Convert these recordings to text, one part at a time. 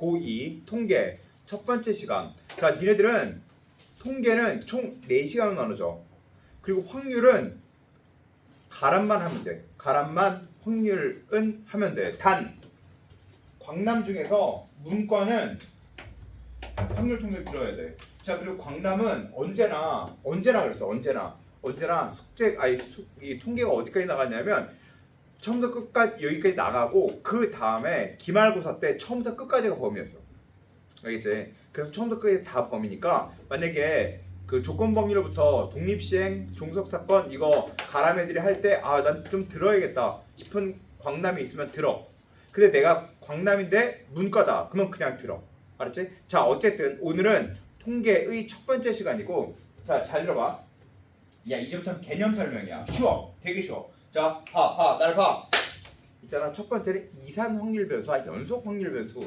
고2 통계 첫 번째 시간. 자, 니네들은 통계는 총 4시간으로 나누죠. 그리고 확률은 가람만 하면 돼. 가람만 확률은 하면 돼. 단 광남 중에서 문과는 확률 통계 들어야 돼. 자, 그리고 광남은 언제나 언제나 그랬어. 언제나 언제나 숙제 아니 수, 이 통계가 어디까지 나갔냐면 처음부터 끝까지 여기까지 나가고 그 다음에 기말고사 때 처음부터 끝까지가 범위였어. 알겠지? 그래서 처음부터 끝까지 다 범위니까 만약에 그 조건 범위로부터 독립시행, 종속사건 이거 가람 애들이 할 때 아 난 좀 들어야겠다 싶은 광남이 있으면 들어. 근데 내가 광남인데 문과다. 그러면 그냥 들어. 알았지? 자 어쨌든 오늘은 통계의 첫 번째 시간이고 자 잘 들어봐. 야 이제부터는 개념 설명이야. 쉬워. 되게 쉬워. 자, 봐, 봐, 날 봐. 있잖아. 첫 번째는 이산 확률 변수와 연속 확률 변수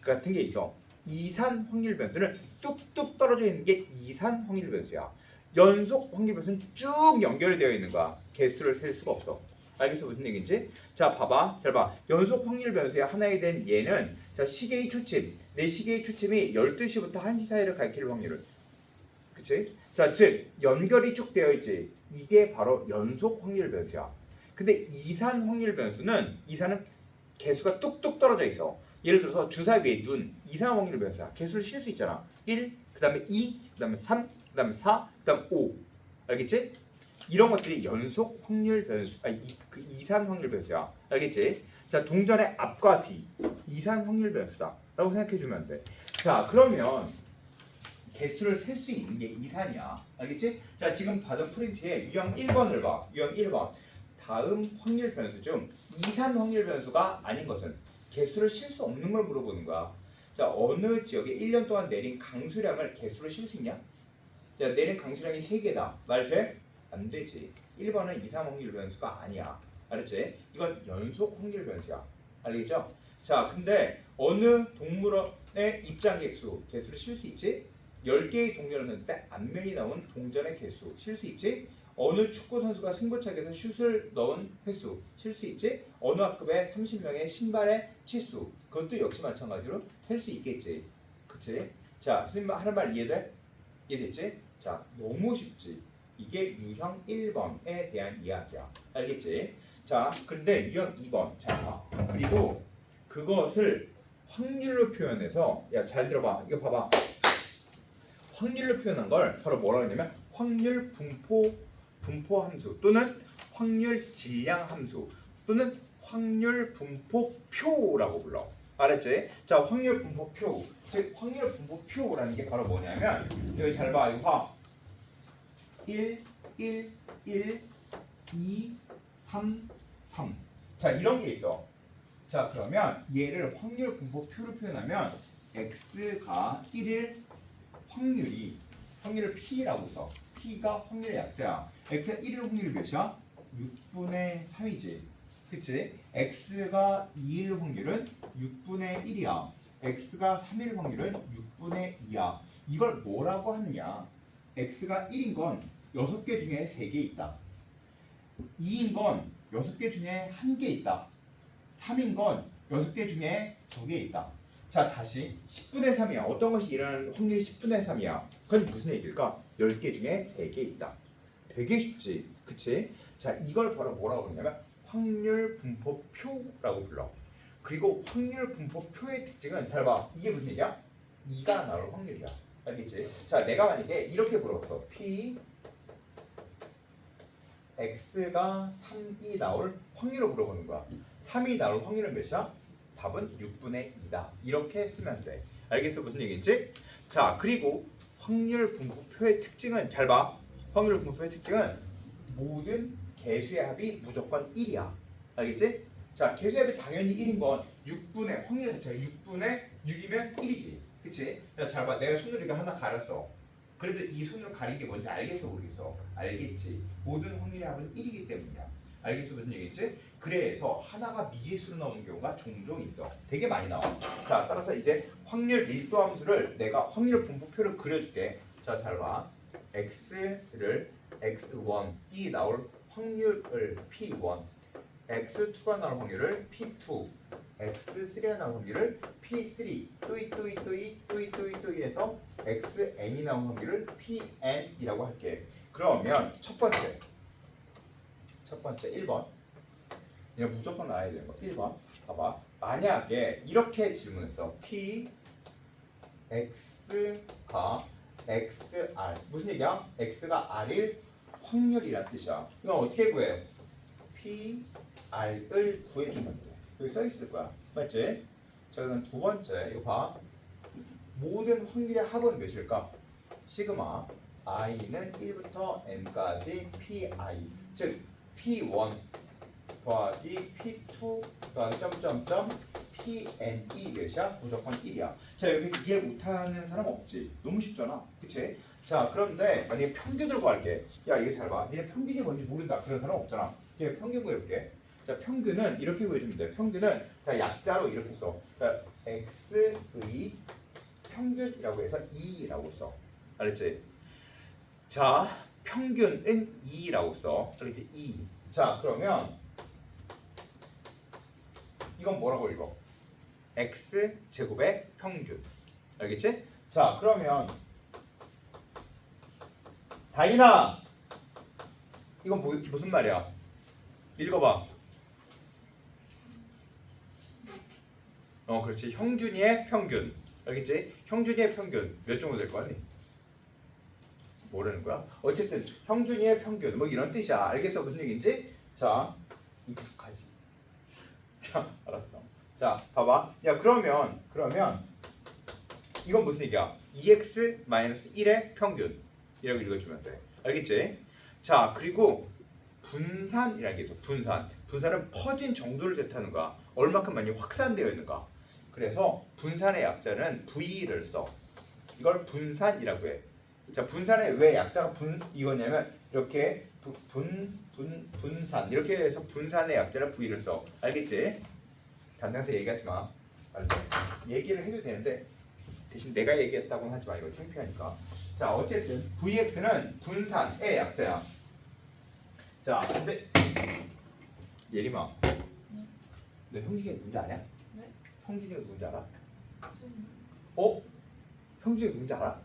같은 게 있어. 이산 확률 변수는 뚝뚝 떨어져 있는 게 이산 확률 변수야. 연속 확률 변수는 쭉 연결되어 있는 거야. 개수를 셀 수가 없어. 알겠어 무슨 얘기인지? 자 봐봐 잘 봐. 연속 확률 변수의 하나에 된 얘는 자 시계의 초침 내 시계의 초침이 12시부터 1시 사이를 가리킬 확률을 그치? 자, 즉 연결이 쭉 되어 있지. 이게 바로 연속 확률 변수야. 근데 이산 확률 변수는 이산은 개수가 뚝뚝 떨어져 있어. 예를 들어서 주사 위에 눈, 이산 확률 변수야. 개수를 실수 있잖아. 1, 그 다음에 2, 그 다음에 3, 그 다음에 4, 그 다음 5. 알겠지? 이런 것들이 연속 확률 변수, 아니 이, 그 이산 확률 변수야. 알겠지? 자, 동전의 앞과 뒤, 이산 확률 변수다 라고 생각해 주면 돼. 자, 그러면 개수를 셀 수 있는 게 이산이야. 알겠지? 자, 지금 받은 프린트에 유형 1번을 봐. 유형 1번. 다음 확률 변수 중 이산 확률 변수가 아닌 것은 개수를 실 수 없는 걸 물어보는 거야. 자, 어느 지역에 1년 동안 내린 강수량을 개수로 실수 있냐? 야, 내린 강수량이 3개다. 말 돼? 안 되지. 1번은 이산 확률 변수가 아니야. 알았지? 이건 연속 확률 변수야. 알겠죠? 자, 근데 어느 동물원의 입장 개수, 개수를 실 수 있지? 10개의 동전을 넣는데 앞면이 나온 동전의 개수 실 수 있지? 어느 축구 선수가 승부차기에서 슛을 넣은 횟수 실수 있지? 어느 학급의 30명의 신발의 치수 그것도 역시 마찬가지로 셀 수 있겠지. 그치? 자, 선생님 하는 말 이해돼? 이해됐지? 자, 너무 쉽지. 이게 유형 1번에 대한 이야기야. 알겠지? 자, 근데 유형 2번. 자, 봐. 그리고 그것을 확률로 표현해서 야, 잘 들어봐. 이거 봐봐. 확률로 표현한 걸 바로 뭐라고 하냐면 확률 분포 분포 함수 또는 확률 질량 함수 또는 확률 분포 표라고 불러. 알았지? 자, 확률 분포 표. 즉 확률 분포 표라는 게 바로 뭐냐면 여기 잘 봐. 이거 봐. 1 1 1 2 3 3. 자, 이런 게 있어. 자, 그러면 얘를 확률 분포 표로 표현하면 x가 1일 확률이 확률을 p라고 써. p가 확률의 약자. x가 1일 확률이 몇이야? 6분의 3이지. 그치? x가 2일 확률은 6분의 1이야. x가 3일 확률은 6분의 2야. 이걸 뭐라고 하느냐? x가 1인 건 6개 중에 3개 있다. 2인 건 6개 중에 1개 있다. 3인 건 6개 중에 2개 있다. 자 다시 10분의 3이야. 어떤 것이 일어나는 확률이 10분의 3이야. 그건 무슨 얘기일까? 10개 중에 3개 있다. 되게 쉽지. 그치? 자 이걸 바로 뭐라고 그러냐면 확률 분포표라고 불러. 그리고 확률 분포표의 특징은 잘 봐. 이게 무슨 얘기야? 2가 나올 확률이야. 알겠지? 자 내가 만약에 이렇게 물어봤어. P X가 3이 나올 확률을 물어보는 거야. 3이 나올 확률은 몇이야? 답은 6분의 2다. 이렇게 쓰면 돼. 알겠어? 무슨 얘기인지? 자, 그리고 확률 분포표의 특징은 잘 봐. 확률 분포표의 특징은 모든 개수의 합이 무조건 1이야. 알겠지? 자, 개수의 합이 당연히 1인 건 6분의 확률 자체가 6분의 6이면 1이지. 그치? 야, 잘 봐. 내가 손으로 하나 가렸어. 그래도 이 손으로 가린 게 뭔지 알겠어 모르겠어? 알겠지. 모든 확률의 합은 1이기 때문이야. 알겠어 무슨 얘기지? 그래서 하나가 미지수로 나오는 경우가 종종 있어. 되게 많이 나와. 자, 따라서 이제 확률 밀도 함수를 내가 확률 분포표를 그려줄게. 자, 잘 봐. x를 x1이 나올 확률을 p1, x2가 나올 확률을 p2, x3가 나온 확률을 p3 또이 또이 또이 또이 또이 또이에서 xn이 나온 확률을 pn이라고 할게. 그러면 첫 번째 첫 번째 1번. 이거 무조건 나와야 되는 거. 1번. 봐봐. 만약에 이렇게 질문했어. P x가 xr 무슨 얘기야? x가 r일 확률이란 뜻이야. 이건 어떻게 구해? p r을 구해주면 돼. 여기 써 있을 거야. 맞지? 자 그럼 두 번째 이거 봐. 모든 확률의 합은 몇일까? 시그마. I는 1부터 n까지 pi 즉 p1 더하기 p2 더하기 점점점 pn이 몇이야? 무조건 1이야. 자 여기 이해 못하는 사람 없지? 너무 쉽잖아. 그치? 자 그런데 만약에 평균을 구할게. 야 이게 잘 봐. 니네 평균이 뭔지 모른다. 그런 사람 없잖아. 얘 평균 구해볼게. 자 평균은 이렇게 구해주면 돼. 평균은 자 약자로 이렇게 써. 자, x의 평균이라고 해서 2라고 써. 알았지? 자 평균은 2라고 써 알겠지? 2자 그러면 이건 뭐라고 읽어? x 제곱의 평균 알겠지? 자 그러면 다이나 이건 뭐, 무슨 말이야? 읽어봐 어 그렇지 형준이의 평균 알겠지? 형준이의 평균 몇 정도 될 거 아니? 모르는 거야? 어쨌든 형준이의 평균 뭐 이런 뜻이야. 알겠어. 무슨 얘기인지? 자 익숙하지. 자 알았어. 자 봐봐. 야 그러면 그러면 이건 무슨 얘기야? 2x 1의 평균. 이라고 읽어주면 돼. 알겠지? 자 그리고 분산이라는 게 있어. 분산. 분산은 퍼진 정도를 뜻하는 거야. 얼마큼 많이 확산되어 있는가. 그래서 분산의 약자는 V를 써. 이걸 분산이라고 해. 자 분산의 왜 약자가 분 이거냐면 이렇게 부- 분, 분, 분산 이렇게 해서 분산의 약자를 V를 써. 알겠지? 단장서 얘기하지 마. 알았지? 얘기를 해도 되는데 대신 내가 얘기했다고는 하지 마. 이거 창피하니까. 자 어쨌든 VX는 분산의 약자야. 자 근데 예림아, 너 형준이가 누군지 아냐? 네? 형준이가 누군지 알아? 수영 어? 형준이가 누군지 알아?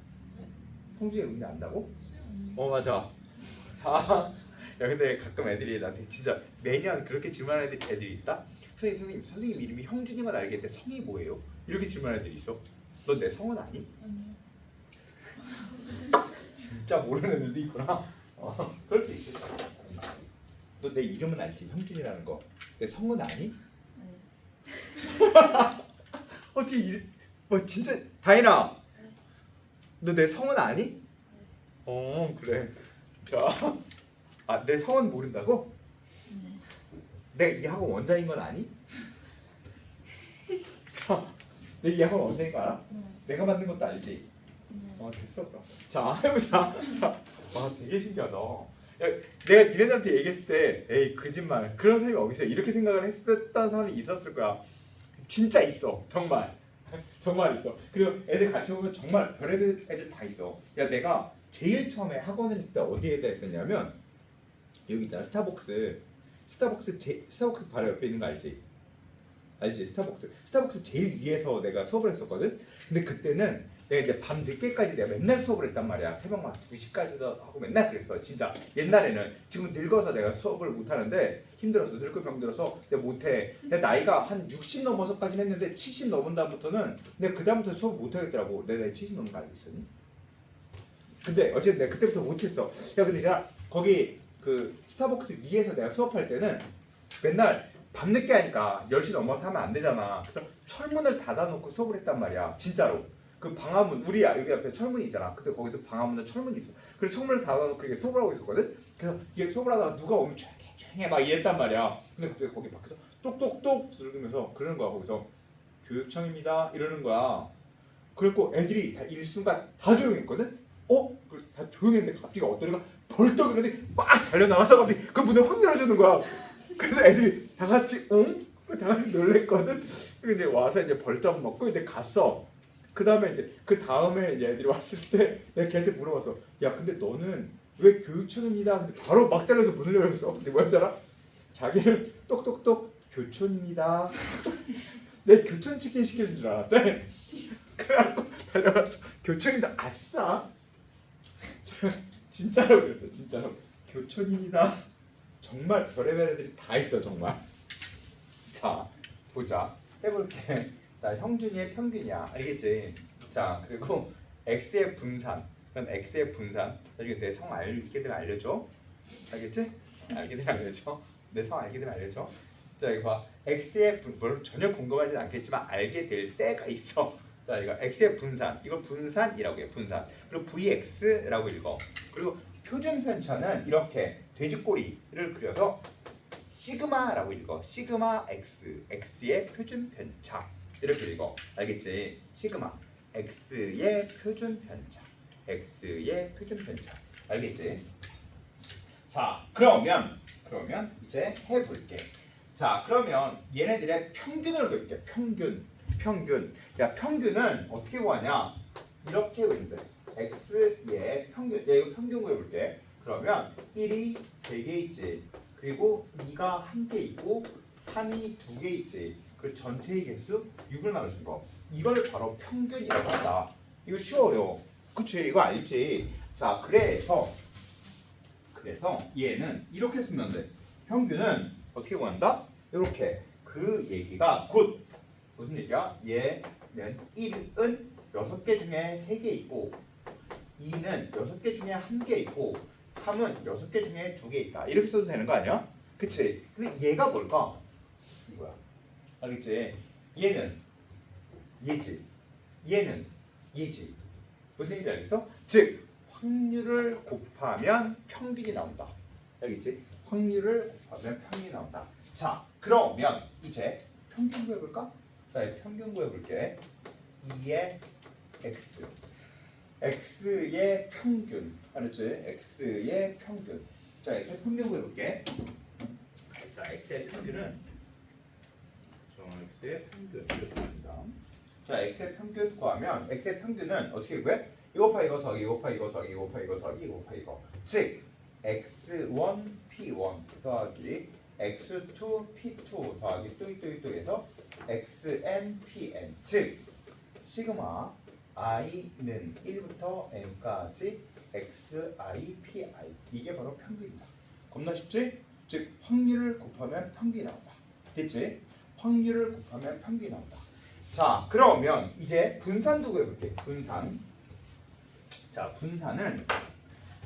네. 형준이가 누군지 안다고? 어 맞아. 자, 야 근데 가끔 애들이 나한테 진짜 매년 그렇게 질문하는 애들, 애들이 있다. 선생님 선생님 선생님 이름이 형준이만 알겠는데 성이 뭐예요? 이렇게 질문하는 애들이 있어. 넌 내 성은 아니? 아니요 진짜 모르는 애들도 있구나. 어, 그럴 수 있지. 너내 이름은 알지? 형준이라는 거. 내 성은 아니? 아니요 어떻게 이, 뭐 진짜 다인아. 너 내 성은 아니? 어 그래. 자, 아 내 성은 모른다고? 네 내가 이 학원 원장인 건 아니? 자, 내가 이 학원 원장인 거 알아? 네. 내가 만든 것도 알지? 네. 어 됐어 그럼. 자 해보자. 자, 와 되게 신기하다. 야, 내가 니네들한테 얘기했을 때, 에이 거짓말. 그런 사람이 어디 있어? 이렇게 생각을 했었던 사람이 있었을 거야. 진짜 있어, 정말. 정말 있어. 그리고 애들 같이 보면 정말 별애들 애들 다 있어. 야 내가 제일 처음에 학원을 했을 때 어디에다 했었냐면 여기 있잖아 스타벅스. 스타벅스 제 스타벅스 바로 옆에 있는 거 알지? 알지? 스타벅스. 스타벅스 제일 위에서 내가 수업을 했었거든. 근데 그때는 내가 이제 밤 늦게까지 내가 맨날 수업을 했단 말이야. 새벽 막 2시까지도 하고 맨날 그랬어. 진짜 옛날에는 지금 늙어서 내가 수업을 못 하는데 힘들어서 늙고 병들어서 내가 못 해. 내 나이가 한 60 넘어서까지는 했는데 70 넘은 다음부터는 내가 그 다음부터 수업 못 하겠더라고. 내가 나이 70 넘은 거 알고 있었니? 근데 어쨌든 내가 그때부터 못했어. 야 근데 내가 거기 그 스타벅스 위에서 내가 수업할 때는 맨날 밤늦게 하니까 10시 넘어서 하면 안 되잖아. 그래서 철문을 닫아놓고 수업을 했단 말이야. 진짜로. 그 방화문 우리 여기 앞에 철문이 있잖아. 근데 거기도 방화문에 철문이 있어. 그래서 철문을 닫아놓고 이게 수업을 하고 있었거든. 그래서 이게 수업을 하다가 누가 오면 조 용히 해, 조용히 해막 이랬단 말이야. 근데 갑자기 거기 밖에서 똑똑똑 두르면서 그러는 거야. 거기서 교육청입니다 이러는 거야. 그랬고 애들이 다 일순간 다 조용했거든. 어? 그래서 다 조용했는데 갑자기 어떤 애가 벌떡 이러더니 막 달려 나와서 갑자기 그 문을 확 열어주는 거야. 그래서 애들이 다 같이 응? 다 같이 놀랬거든. 그리고 이제 와서 이제 벌점 먹고 이제 갔어. 그 다음에 이제 그 다음에 이제 애들이 왔을 때 내가 걔한테 물어봤어. 야 근데 너는 왜 교육청입니다. 근데 바로 막 달려서 문을 열었어. 근데 뭐였잖아? 자기는 똑똑똑 교촌입니다. 내 교촌 치킨 시키는 줄 알았대. 그래갖고 달려가서 교촌이다 아싸. 진짜로 그랬어 진짜로 교촌입니다. 정말 별의별 애들이 다 있어 정말. 자 보자 해볼게. 자 형준이의 평균이야 알겠지? 자 그리고 x의 분산 그럼 x의 분산. 나중에 내 성 알게 되면 알려줘. 알겠지? 알게 되면 알려줘. 내 성 알게 되면 알려줘. 자 이거 봐. X의 분 물론 전혀 궁금하진 않겠지만 알게 될 때가 있어. 자 이거 x의 분산. 이걸 분산이라고 해 분산. 그리고 vx라고 읽어. 그리고 표준 편차는 이렇게 돼지꼬리를 그려서 시그마라고 읽어. 시그마 x x의 표준 편차. 이렇게 읽어. 알겠지? 시그마. X의 표준 편차 x의 표준 편차. 알겠지? 자 그러면 그러면 이제 해볼게. 자 그러면 얘네들의 평균을 그릴게. 평균 평균. 야 평균은 어떻게 구하냐? 이렇게 돼 x의 평균 야 이거 평균 구해볼게. 그러면 1이 3개 있지. 그리고 2가 1개 있고 3이 2개 있지. 그 전체의 개수 6을 나눠준 거. 이걸 바로 평균이라고 한다. 이거 쉬워요 그치 이거 알지. 자 그래서 그래서 얘는 이렇게 쓰면 돼. 평균은 어떻게 구한다? 이렇게. 그 얘기가 곧. 무슨 얘기야? 얘는 1은 6개 중에 3개 있고 2는 6개 중에 1개 있고 3은 6개 중에 2개 있다. 이렇게 써도 되는 거 아니야? 그치? 근데 얘가 뭘까? 이거야? 알겠지? 얘는 얘지. 얘는 얘지 무슨 얘기인지 알겠어? 즉 확률을 곱하면 평균이 나온다 알겠지? 확률을 곱하면 평균이 나온다 자 그러면 이제 평균 구해볼까? 자 평균 구해볼게 2의 x x의 평균 알았지? x의 평균 자 x의 평균 구해볼게 자 x의 평균은 저 x의 평균 자 x의 평균 구하면 x의 평균은 어떻게 구해? 이거 파 이거 더하기 이거 파 이거 더하기 이거 파 이거 더하기 이거 파 이거 즉 x1 p1 더하기 x2 p2 더하기 또이또이또에서 xn pn 즉 시그마 i는 1부터 n까지 xi pi 이게 바로 평균이다 겁나 쉽지? 즉 확률을 곱하면 평균이 나온다 됐지? 확률을 곱하면 평균이 나온다 자 그러면 이제 분산도 구해볼게 분산 자 분산은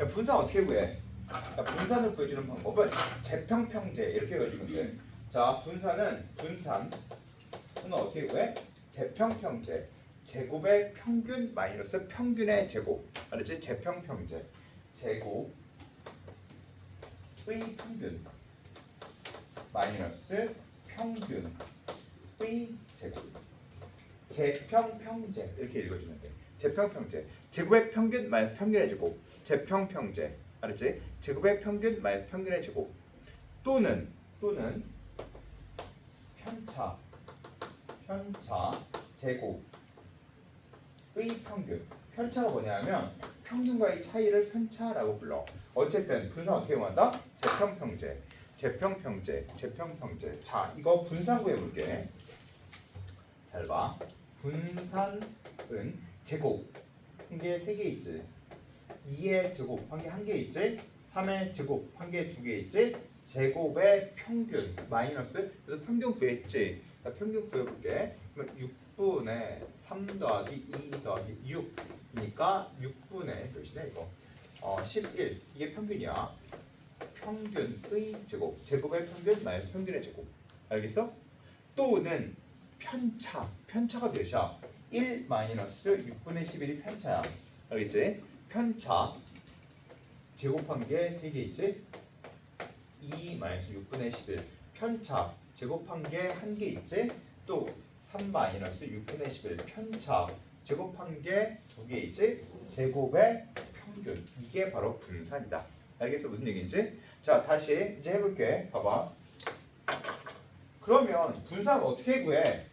야, 분산 어떻게 구해? 야, 분산을 구해주는 방법은 재평평제 이렇게 해가지고 돼. 자 분산은 분산 은 어떻게 구해? 재평평제 제곱의 평균 마이너스 평균의 제곱 알았지? 재평평제 제곱의 평균 마이너스 평균의 제곱 재평평제 이렇게 읽어주면 돼. 재평평제. 제곱의 평균 마이너스 평균의 제곱 재평평제. 알았지? 제곱의 평균 마이너스 평균의 제곱 또는 또는 편차 편차 제곱의 평균. 편차가 뭐냐면 평균과의 차이를 편차라고 불러. 어쨌든 분산 어떻게 구한다? 재평평제. 재평평제 재평평제. 자 이거 분산 구해볼게 잘 봐 분산은 제곱. 한 개 세 개 있지? 2의 제곱 한 개 한 개 있지? 3의 제곱 한 개 두 개 있지? 제곱의 평균 마이너스. 그래서 평균 구했지? 자, 평균 구해볼게. 그러면 6분의 3 더하기 2 더하기 6이니까 6분의 몇이냐 이거? 어, 11 이게 평균이야. 평균의 제곱. 제곱의 평균 마이너스 평균의 제곱. 알겠어? 또는 편차 편차가 몇이야 1 마이너스 6분의 11이 편차야 알겠지? 편차 제곱한 게 3개 있지? 2 마이너스 6분의 11 편차 제곱한 게한개 있지? 또 3 마이너스 6분의 11 편차 제곱한 게두개 있지? 제곱의 평균 이게 바로 분산이다 알겠어 무슨 얘기인지? 자 다시 이제 해볼게 봐봐 그러면 분산 어떻게 구해?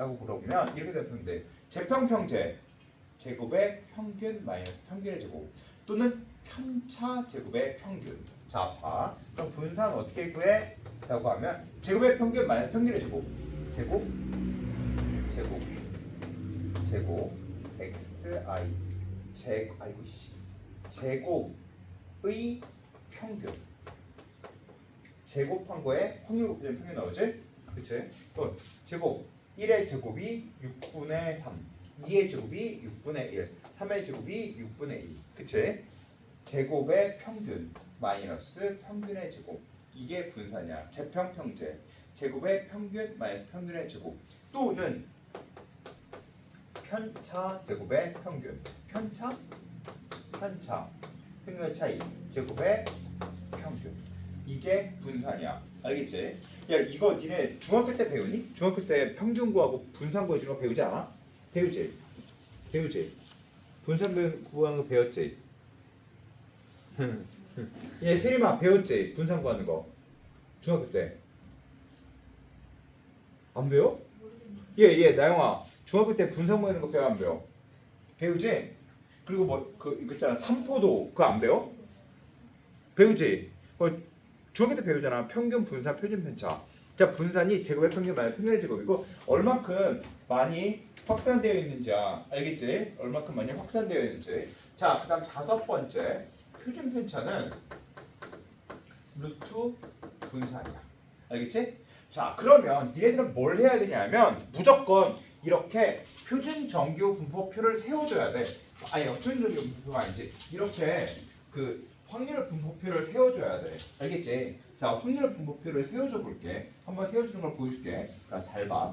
라고 물어보면 이렇게 돼 재평평제 제곱의 평균 마이너스 평균의 제곱 또는 편차 제곱의 평균 자, 봐. 그럼 분산 어떻게 구해? 라고 하면 제곱의 평균 마이너스 평균의 제곱. 제곱 제곱 제곱 xi 제 아이고 씨. 제곱의 평균. 제곱한 거에 확률 곱하면 평균 나오지? 그치? 또 제곱 1의 제곱이 6분의 3 2의 제곱이 6분의 1 3의 제곱이 6분의 2 그치? 제곱의 평균 마이너스 평균의 제곱. 이게 분산이야. 제평평제. 제곱의 평균 마이너스 평균의 제곱. 또는 편차 제곱의 평균. 편차? 편차. 평균의 차이. 제곱의 평균. 이게 분산이야. 알겠지? 야 이거 니네 중학교 때 배우니? 중학교 때 평균 구하고 분산 구해 주는 거 배우지 않아? 배우지? 배우지? 분산 배- 구하는 거 배웠지? 얘 세림아 배웠지? 분산 구하는 거 중학교 때 안 배워? 얘얘 나영아 중학교 때 분산 구하는 거 배워 안 배워? 배우지? 그리고 뭐 그 있잖아 삼포도 그거 안 배워? 배우지? 어, 중학교 때 배우잖아. 평균 분산 표준 편차. 자 분산이 제곱의 평균 마이너스 평균의 제곱이고 얼만큼 많이 확산되어 있는지야 알겠지? 얼만큼 많이 확산되어 있는지. 자 그다음 다섯 번째. 표준 편차는 루트 분산이야. 알겠지? 자 그러면 니네들은 뭘 해야 되냐면 무조건 이렇게 표준 정규 분포표를 세워줘야 돼. 아니 표준 정규 분포가 아니지. 이렇게 그 확률 분포표를 세워줘야 돼. 알겠지? 자, 확률 분포표를 세워줘 볼게. 한번 세워주는 걸 보여줄게. 자, 잘 봐.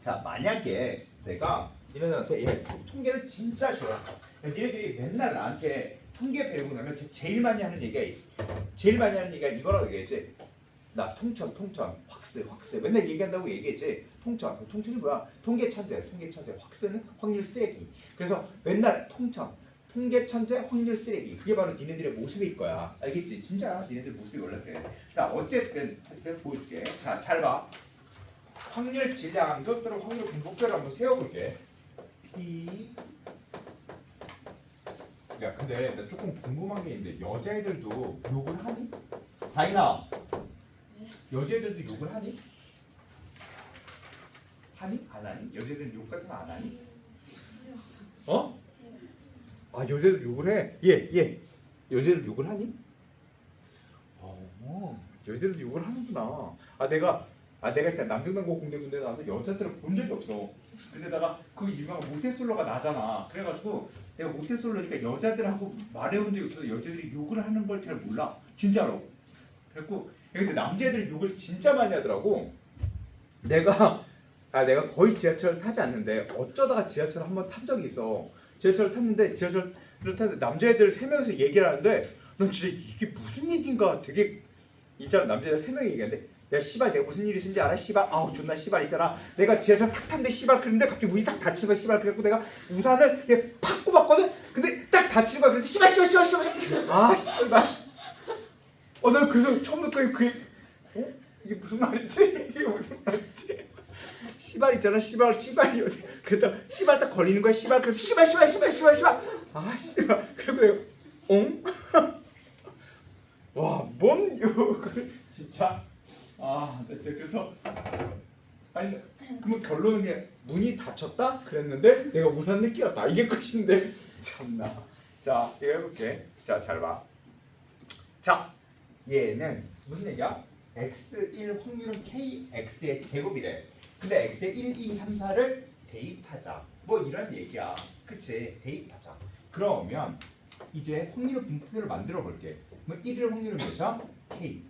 자, 만약에 내가 니네들한테 얘 통계를 진짜 싫어. 야, 니네들이 맨날 나한테 통계 배우고 나면 제- 제일 많이 하는 얘기가 이- 제일 많이 하는 얘기가 이거라고 얘기했지. 나 통천, 통천, 확스, 확스. 맨날 얘기한다고 얘기했지. 통천, 통천이 뭐야? 통계 천재, 통계 천재. 확스는 확률 쓰레기. 그래서 맨날 통천, 통계 천재 확률 쓰레기 그게 바로 니네들의 모습일 거야 알겠지 진짜 니네들 모습이 원래 그래 자 어쨌든 하여튼 보여줄게 자 잘봐 확률 질량 함수 또는 확률 분포표를 한번 세워볼게 P 야 근데 나 조금 궁금한 게 있는데 여자애들도 욕을 하니? 다이나 여자애들도 욕을 하니? 하니? 안 하니? 여자애들은 욕 같은 거 안 하니? 어? 아 여자들 욕을 해? 예, 예. 여자들 욕을 하니? 어, 여자들 욕을 하는구나. 아 내가 아 내가 진짜 남중남고 공대 군대 나와서 여자들을 본 적이 없어. 근데다가 그 유명한 모태솔로가 나잖아. 그래가지고 내가 모태솔로니까 여자들하고 말해본 적이 없어서 여자들이 욕을 하는 걸 잘 몰라. 진짜로. 야, 근데 남자애들이 욕을 진짜 많이 하더라고. 내가 아 내가 거의 지하철을 타지 않는데 어쩌다가 지하철을 한번 탄 적이 있어. 지하철을 탔는데 지하철을 탔는데 남자애들 세 명이서 얘기를 하는데 난 진짜 이게 무슨 얘기인가? 되게 있잖아 남자애들 세 명이 얘기하는데 야 씨발 내가 무슨 일이 있는지 알아? 씨발? 아우 존나 씨발 있잖아. 내가 지하철 탁 탔는데 씨발 그랬는데 갑자기 문이 딱 거야 씨발. 그래갖고 내가 우산을 이렇게 팍 꼽았거든? 근데 딱 닫힌 거야. 그래서 씨발 씨발 씨발 씨발. 아. 씨발. 어나 그래서 처음부터 그게 어? 이게 무슨 말이지? 이게 무슨 말이지 씨발 있잖아 씨발 씨발이 어디 그랬다 씨발 딱 걸리는 거야 씨발. 그래서 씨발 씨발 씨발 씨발 씨발. 아 씨발. 그리고 응? 와뭔 욕을 진짜. 아나 진짜 그래서 아니 그러면 결론은 그냥 문이 닫혔다? 그랬는데 내가 우산을 끼웠다. 이게 끝인데. 참나. 자 이거 해볼게. 자 잘 봐 자 얘는 무슨 얘기야? X1 확률은 kx의 제곱이래 근데 x에 1, 2, 3, 4를 대입하자. 뭐 이런 얘기야. 그치? 대입하자. 그러면 이제 확률 분포표를 만들어 볼게. 그럼 1일 확률은 몇이야? k.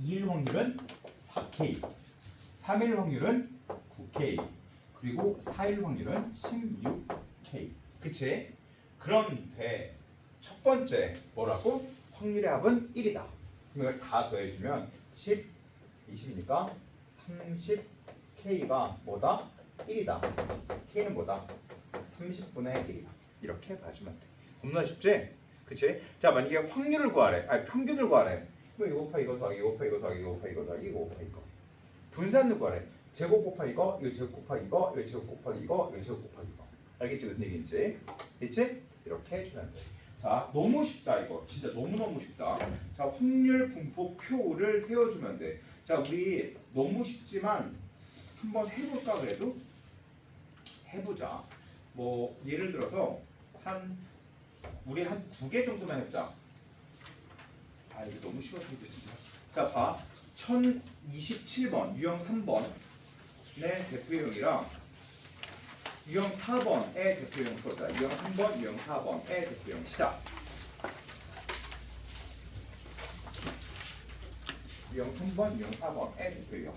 2일 확률은 4k. 3일 확률은 9k. 그리고 4일 확률은 16k. 그치? 그런데 첫 번째 뭐라고? 확률의 합은 1이다. 그럼 이걸 다 더해주면 10, 20이니까 30 K가 뭐다? 1이다. K는 뭐다? 30분의 1이다. 이렇게 봐주면 돼. 겁나 쉽지? 그치? 자 만약에 확률을 구하래. 아니 평균을 구하래. 그럼 이거 곱하 이거 더하기 이거 곱하 이거 더하기 이거 곱하 이거 더하기 이거 곱하 이거. 분산을 구하래. 제곱 곱하 이거 이거 제곱 곱하 이거 이거 제곱 곱하 이거 이거 제곱 곱하 이거. 알겠지 무슨 얘기인지? 됐지? 이렇게 해주면 돼. 자, 너무 쉽다 이거. 진짜 너무너무 쉽다. 자, 확률 분포 표를 세워주면 돼. 자, 우리 너무 쉽지만 한번 해볼까 그래도? 해보자. 뭐 예를 들어서 한 우리 한두개 정도만 해보자. 아 이거 너무 쉬워서 이거 진짜. 자, 봐. 1027번 유형 3번의 대표형이랑 유형 4번의 대표형 풀자. 유형 3번, 유형 4번의 대표형 시작. 유형 3번, 유형 4번의 대표형.